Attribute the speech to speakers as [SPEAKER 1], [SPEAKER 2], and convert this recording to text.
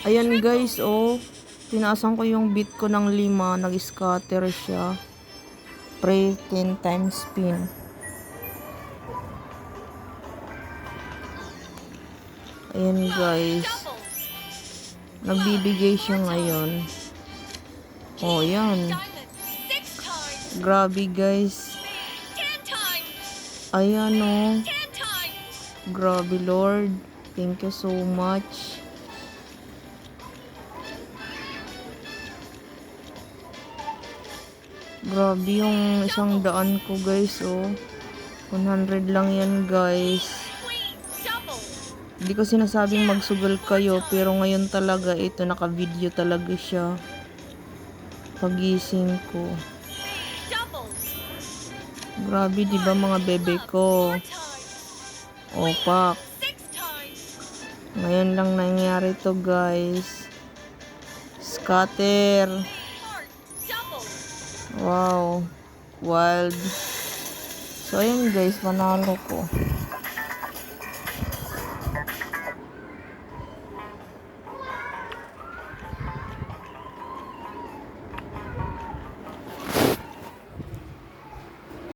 [SPEAKER 1] Ayan guys, oh. Tinaasan ko yung bit ko ng lima. Nag-scatter siya. Pre 10 times spin. Ayan guys. Nagbibigay siya ngayon. Oh, yan. Grabe guys. Ayan oh. Grabe Lord. Thank you so much. Grabe yung isang daan ko guys oh. 100 lang yan guys. Hindi ko sinasabing magsugal kayo pero ngayon talaga ito naka-video talaga siya. Pagising ko. Grabe 'di ba mga bebe ko? Opak. Ngayon lang nangyari to guys. Scatter. Wow. Wild. So ayun guys, panalo ko.